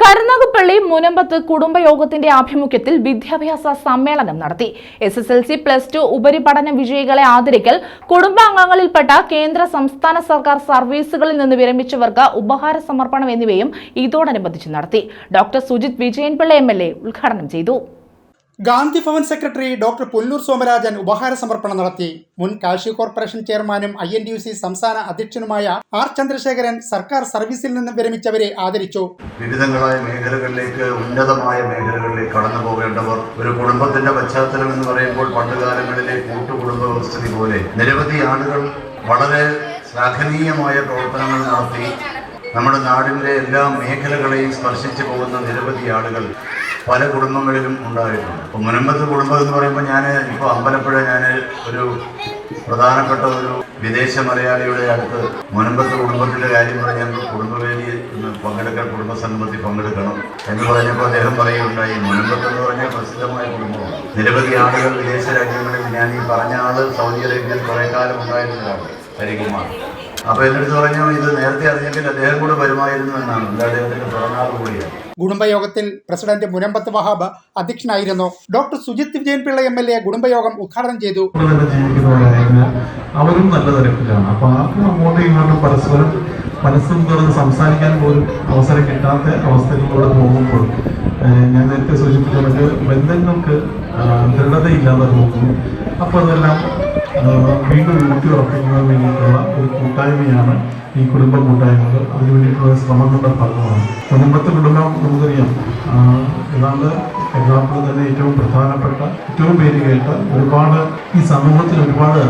കരുനാഗപ്പള്ളി മുനമ്പത്ത് കുടുംബയോഗത്തിന്റെ ആഭിമുഖ്യത്തിൽ വിദ്യാഭ്യാസ സമ്മേളനം നടത്തി. S S L C plus two ഉപരിപഠന വിജയികളെ ആദരിക്കൽ കുടുംബാംഗങ്ങളിൽപ്പെട്ട കേന്ദ്ര സംസ്ഥാന സർക്കാർ സർവീസുകളിൽ നിന്ന് വിരമിച്ചവർക്ക് ഉപഹാര സമർപ്പണം എന്നിവയും ഇതോടനുബന്ധിച്ച് നടത്തി. Doctor Sujith Vijayanpillai M L A ഉദ്ഘാടനം ചെയ്തു. ഗാന്ധി ഭവൻ സെക്രട്ടറി ഡോക്ടർ പുല്ലൂർ സോമരാജൻ ഉപഹാര സമർപ്പണം നടത്തി. മുൻ കാർഷിക കോർപ്പറേഷൻ ചെയർമാനും I N T U C സംസ്ഥാന അധ്യക്ഷനുമായ ആർ ചന്ദ്രശേഖരൻ സർക്കാർ സർവീസിൽ നിന്ന് വിരമിച്ചവരെ ആദരിച്ചു. വിവിധങ്ങളായ മേഖലകളിലേക്ക് ഉന്നതമായ മേഖലകളിലേക്ക് കടന്നു പോകേണ്ടവർ ഒരു കുടുംബത്തിന്റെ പശ്ചാത്തലം എന്ന് പറയുമ്പോൾ പണ്ടുകാലങ്ങളിലെ കൂട്ടുകുടുംബ വ്യവസ്ഥിതി പോലെ നിരവധി ആളുകൾ വളരെ ശ്ലാഘനീയമായ പ്രവർത്തനങ്ങൾ നടത്തി. നമ്മുടെ നാടിന്റെ എല്ലാ മേഖലകളെയും സ്പർശിച്ചു പോകുന്ന നിരവധി ആളുകൾ പല കുടുംബങ്ങളിലും ഉണ്ടായിട്ടുണ്ട്. അപ്പോൾ മുനമ്പത്ത് കുടുംബം എന്ന് പറയുമ്പോൾ ഞാൻ ഇപ്പോൾ അമ്പലപ്പുഴ ഞാൻ ഒരു പ്രധാനപ്പെട്ട ഒരു വിദേശ മലയാളിയുടെ അടുത്ത് മുനമ്പത്ത് കുടുംബത്തിന്റെ കാര്യം പറഞ്ഞാൽ ഒന്ന് പങ്കെടുക്കാൻ കുടുംബ സംഗമത്തിൽ പങ്കെടുക്കണം എന്ന് പറഞ്ഞപ്പോൾ അദ്ദേഹം പറയുകയുണ്ടായി. മുനമ്പത്ത് എന്ന് പറഞ്ഞാൽ പ്രസിദ്ധമായ കുടുംബമാണ്. നിരവധി ആളുകൾ വിദേശ രാജ്യങ്ങളിൽ ഞാൻ ഈ പറഞ്ഞ ആൾ സൗദി അറേബ്യയിൽ കുറേ കാലം ഉണ്ടായിരുന്നതാണ് ഹരികുമാർ. അപ്പോൾ എന്നിട്ട് പറഞ്ഞു ഇത് നേരത്തെ അറിഞ്ഞെങ്കിൽ അദ്ദേഹം കൂടെ വരുമായിരുന്നു എന്നാണ്. പിറന്നാൾ കൂടിയാണ്. കുടുംബയോഗത്തിൽ പ്രസിഡന്റ് മുനമ്പത്ത് വഹാബ് അധ്യക്ഷനായിരുന്നു. Doctor Sujith Vijayan Pillai M L A കുടുംബയോഗം ഉദ്ഘാടനം ചെയ്തു. അവരും നല്ല തിരക്കിലാണ്. അപ്പൊ ആർക്കും അങ്ങോട്ടും ഇങ്ങോട്ടും പരസ്പരം മനസ്സും തുറന്ന് സംസാരിക്കാൻ പോലും അവസരം കിട്ടാത്ത അവസ്ഥകളിലൂടെ പോകുമ്പോൾ ഞാൻ നേരത്തെ സൂചിപ്പിച്ചത് ബന്ധങ്ങൾക്ക് ദൃഢതയില്ലാതെ പോകുന്നു. അപ്പോൾ അതെല്ലാം വീണ്ടും ഊട്ടി ഉറപ്പിക്കുന്നതിന് വേണ്ടിയിട്ടുള്ള ഒരു കൂട്ടായ്മയാണ് ഈ കുടുംബ കൂട്ടായ്മകൾ അതിനു വേണ്ടിയിട്ടുള്ള ശ്രമങ്ങളുടെ ഭാഗമാണ്. കുടുംബത്തെ കുടുംബം നമുക്കറിയാം ഏതാണ്ട് കേരളത്തിൽ തന്നെ ഏറ്റവും പ്രധാനപ്പെട്ട ഏറ്റവും പേര് കേട്ട ഒരുപാട് ഈ സമൂഹത്തിൽ ഒരുപാട്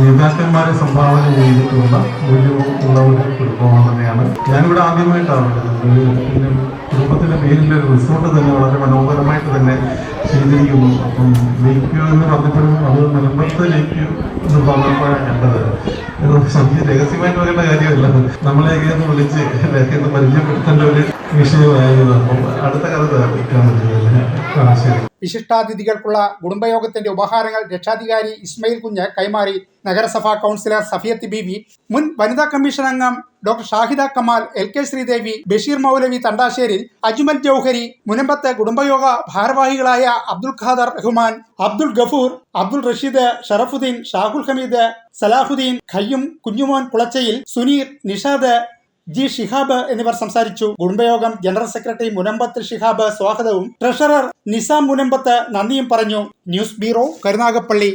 നേതാക്കന്മാരെ സംഭാവന ചെയ്തിട്ടുള്ള ഒരു ഉള്ള ഒരു കുടുംബമാണ് തന്നെയാണ്. ഞാനിവിടെ ആദ്യമായിട്ടാണ് പിന്നെ കുടുംബത്തിന്റെ പേരിൽ ഒരു റിസോർട്ട് തന്നെ വളരെ മനോഹരമായിട്ട് തന്നെ ചെയ്തിരിക്കുന്നു. അപ്പം ലേക്ക് വ്യൂ എന്ന് പറഞ്ഞപ്പോഴും അത് നിലമ്പത്ത് ലേക്ക് വ്യൂ എന്ന് പറഞ്ഞപ്പോഴാണ് കണ്ടത്. വലിയ രഹസ്യമായിട്ട് പറയേണ്ട കാര്യമല്ല. നമ്മളെയൊക്കെ ഒന്ന് വിളിച്ച് ഒന്ന് പരിചയപ്പെടുത്തേണ്ട ഒരു വിഷയമായിരുന്നു. അപ്പം അടുത്ത കാലത്ത് പറ്റില്ല ആ ശരി. വിശിഷ്ടാതിഥികൾക്കുള്ള കുടുംബയോഗത്തിന്റെ ഉപഹാരങ്ങൾ രക്ഷാധികാരി ഇസ്മയിൽ കുഞ്ഞ് കൈമാറി നഗരസഭാ കൗൺസിലർ സഫിയത്ത് ബീവി മുൻ വനിതാ കമ്മീഷൻ അംഗം doctor Shahida Kamal L K Sreedevi Basheer Maulavi Thandasseril Ajmal Jouhari Munambath കുടുംബയോഗ ഭാരവാഹികളായ അബ്ദുൽ ഖാദർ റഹ്മാൻ അബ്ദുൽ ഗഫൂർ അബ്ദുൽ റഷീദ് ഷറഫുദ്ദീൻ ഷാഹുൽ ഹമീദ് സലാഹുദ്ദീൻ ഖയ്യും കുഞ്ഞുമോൻ കുളച്ചയിൽ സുനീർ നിഷാദ് ജി ഷിഹാബ് എന്നിവർ സംസാരിച്ചു. കുടുംബയോഗം ജനറൽ സെക്രട്ടറി മുനമ്പത്ത് ഷിഹാബ് സ്വാഗതവും ട്രഷറർ നിസാം മുനമ്പത്ത് നന്ദിയും പറഞ്ഞു. News bureau Karunagappally.